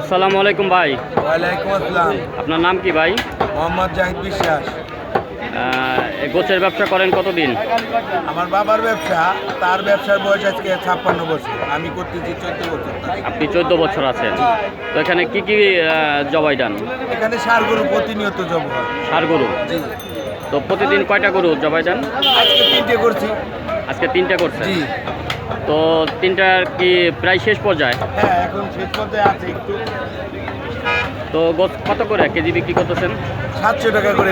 আসসালামু আলাইকুম ভাই। ওয়ালাইকুম আসসালাম। আপনার নাম কি ভাই? মোহাম্মদ জাহিদ বিশ্বাস। গোছের ব্যবসা করেন কতদিন? আমার বাবার ব্যবসা তার ব্যবসার বয়স আজকে ছাপ্পান্ন বছর। আমি করতেছি চোদ্দ বছর। আপনি চোদ্দ বছর আছেন। তো এখানে কি কি জবাই দেন? এখানে সার গরু প্রতিনিয়ত জব সার গরু? তো প্রতিদিন কয়টা গরু জবাই দেন? আজকে তিনটে করছি। আজকে তিনটা করছেন? জি। তো তিনটার কি প্রায় শেষ পর্যায়ে? হ্যাঁ এখন শেষ পর্যায়ে আছে একটু। তো কত করে কেজি বিক্রি করতেছেন? সাতশো টাকা করে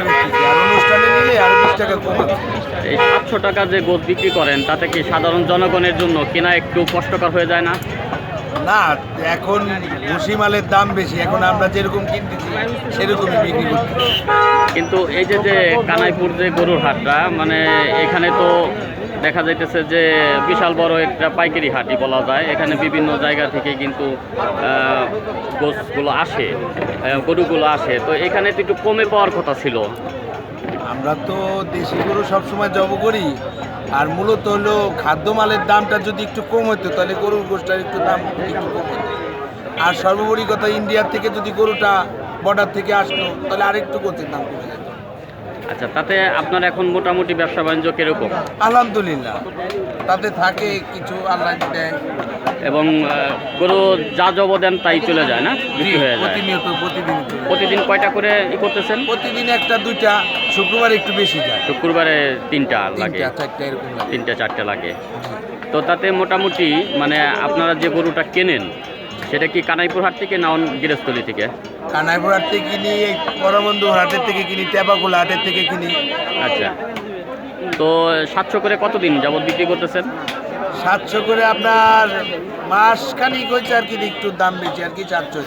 আর অনুষ্ঠানে নিলে আরও বিশ টাকা কম এই সাতশো টাকা যে গোদ বিক্রি করেন তাতে কি সাধারণ জনগণের জন্য কেনা একটু কষ্টকর হয়ে যায় না? না এখন ভুসি মালের দাম বেশি। এখন আমরা যেরকম কিনতেছি সেরকমই বিক্রি করছি কিন্তু এই যে যে কানাইপুর যে গরুর হাটটা মানে এখানে তো দেখা যাইতেছে যে বিশাল বড় একটা পাইকারি হাটই বলা যায়। এখানে বিভিন্ন জায়গা থেকে কিন্তু আহ, গোছগুলো আসে গরুগুলো আসে। তো এখানে তো একটু কমে পাওয়ার কথা ছিল। আমরা তো দেশি গরু সবসময় জব করি আর মূলত হলো খাদ্য মালের দামটা যদি একটু কম হতো তাহলে গরুর গোষ্ঠটার একটু দাম একটু কম হতো আর সর্বোপরি কথা ইন্ডিয়ার থেকে যদি গরুটা বর্ডার থেকে আসতো তাহলে আরেকটু গোছের দাম কমে যেত। আচ্ছা তাতে আপনার এখন মোটামুটি ব্যবসা বাণিজ্য কীরকম? আলহামদুলিল্লাহ। তাতে থাকে কিছু আল্লাহ দেয়। এবং গরু যা জব দেন তাই চলে যায় না? বিক্রি হয়ে যায়। প্রতিনিয়ত প্রতিদিন প্রতিদিন কয়টা করে ই করতেছেন? প্রতিদিন একটা দুইটা শুক্রবার একটু বেশি যায়। শুক্রবারে তিনটা লাগে। তিনটা চারটে লাগে। তো তাতে মোটামুটি মানে আপনারা যে গরুটা কেনেন সেটা কি কানাইপুর হাট থেকে না গৃহস্থলী থেকে? কানাইপুর হাট থেকে কিনি এই পরবন্ধু হাটের থেকে কিনি টেপাকুলা হাটের থেকে কিনি। আচ্ছা। তো সাতশো করে কতদিন যাবত বিক্রি করতেছেন? সাতশো করে আপনার মাস খানিক হয়েছে আর কি একটু দাম বেশি আর কি চারশো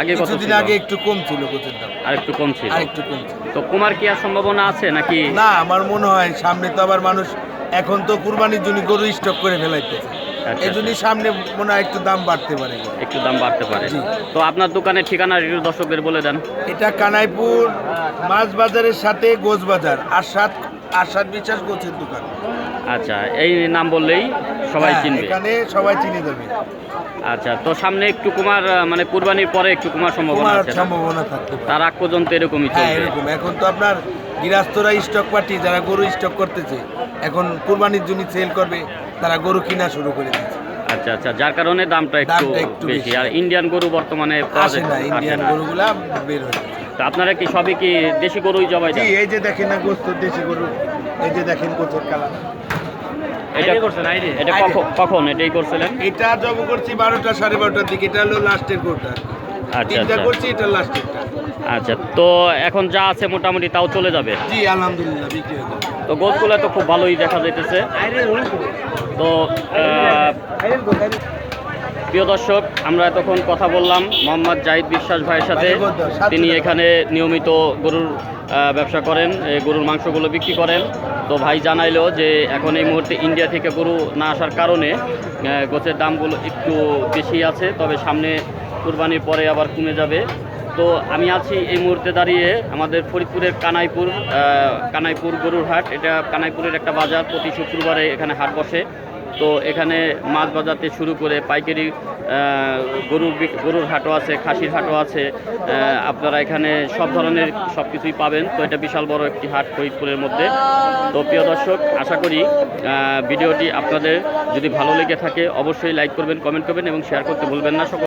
আগে কত কিছুদিন আগে একটু কম ছিল গোছের দাম। আর একটু কম ছিল? আর একটু কম ছিল। তো কুমার কি আর সম্ভাবনা আছে নাকি? না আমার মনে হয় সামনে তো আবার মানুষ এখন তো কুরবানির জন্য গরু স্টক করে ফেলাইতেছে। এই জন্যই সামনে মনে হয় একটু দাম বাড়তে পারে। একটু দাম বাড়তে পারে। তো আপনার দোকানের ঠিকানা একটু দর্শকদের বলে দেন। এটা কানাইপুর মাছ বাজারের সাথে গোছ বাজার আরশাদ আরশাদ বিশ্বাস গোছের দোকান। আচ্ছা এই নাম বললেই সবাই হ্যাঁ, চিনবে। এখানে সবাই চিনে যাবে। আচ্ছা তো সামনে একটু কুমার মানে কুরবানির পরে একটু কুমার সম্ভাবনা আছে? সম্ভাবনা থাকতে পারে। তার আগ পর্যন্ত এরকমই হ্যাঁ চলবে। এরকম। এখন তো আপনার গৃহস্থরা স্টক পার্টি যারা গরু স্টক করতেছে এখন কুরবানির জন্য সেল করবে তারা গরু কিনা শুরু করে দিচ্ছে আচ্ছা আচ্ছা যার কারণে দামটা একটু বেশি। আর ইন্ডিয়ান গরু বর্তমানে আসে না ইন্ডিয়ান। গরুগুলা বের হয়ে। তো আপনারা কি সবই কি দেশি গরুই জবাই জি দেন? এই যে দেখেন না গোস্ত দেশি গরু। এই যে দেখেন গোছের কালার। এটা এটা কখন কখন এটাই করছিলেন? এটা জব করছি বারোটা সাড়ে বারোটার দিকে এটা হলো লাস্টের গরুটা আচ্ছা আচ্ছা। করছি এটা লাস্টেরটা আচ্ছা তো এখন যা আছে মোটামুটি তাও চলে যাবে? জি আলহামদুলিল্লাহ বিক্রি হয়ে যাবে। তো গোছগুলো তো খুব ভালোই দেখা যাইতেছে। তো প্রিয় দর্শক আমরা এতক্ষণ কথা বললাম মোহাম্মদ জাহিদ বিশ্বাস ভাইয়ের সাথে। তিনি এখানে নিয়মিত গরুর ব্যবসা করেন গরুর মাংসগুলো বিক্রি করেন। তো ভাই জানাইলো যে এখন এই মুহূর্তে ইন্ডিয়া থেকে গরু না আসার কারণে গোছের দামগুলো একটু বেশি আছে তবে সামনে কুরবানির পরে আবার কমে যাবে। তো আমি আছি এই মুহূর্তে দাঁড়িয়ে আমাদের ফরিদপুরের কানাইপুর কানাইপুর গরুর হাট। এটা কানাইপুরের একটা বাজার, প্রতি শুক্রবারে এখানে হাট বসে। তো এখানে মাছ বাজার থেকে শুরু করে পাইকারি গরুর গরুর হাটও আছে, খাসির হাটও আছে। আপনারা এখানে সব ধরনের সব কিছুই পাবেন। তো এটা বিশাল বড় একটি হাট ফরিদপুরের মধ্যে। তো প্রিয় দর্শক, আশা করি ভিডিওটি আপনাদের যদি ভালো লেগে থাকে, অবশ্যই লাইক করবেন, কমেন্ট করবেন এবং শেয়ার করতে ভুলবেন না। সকল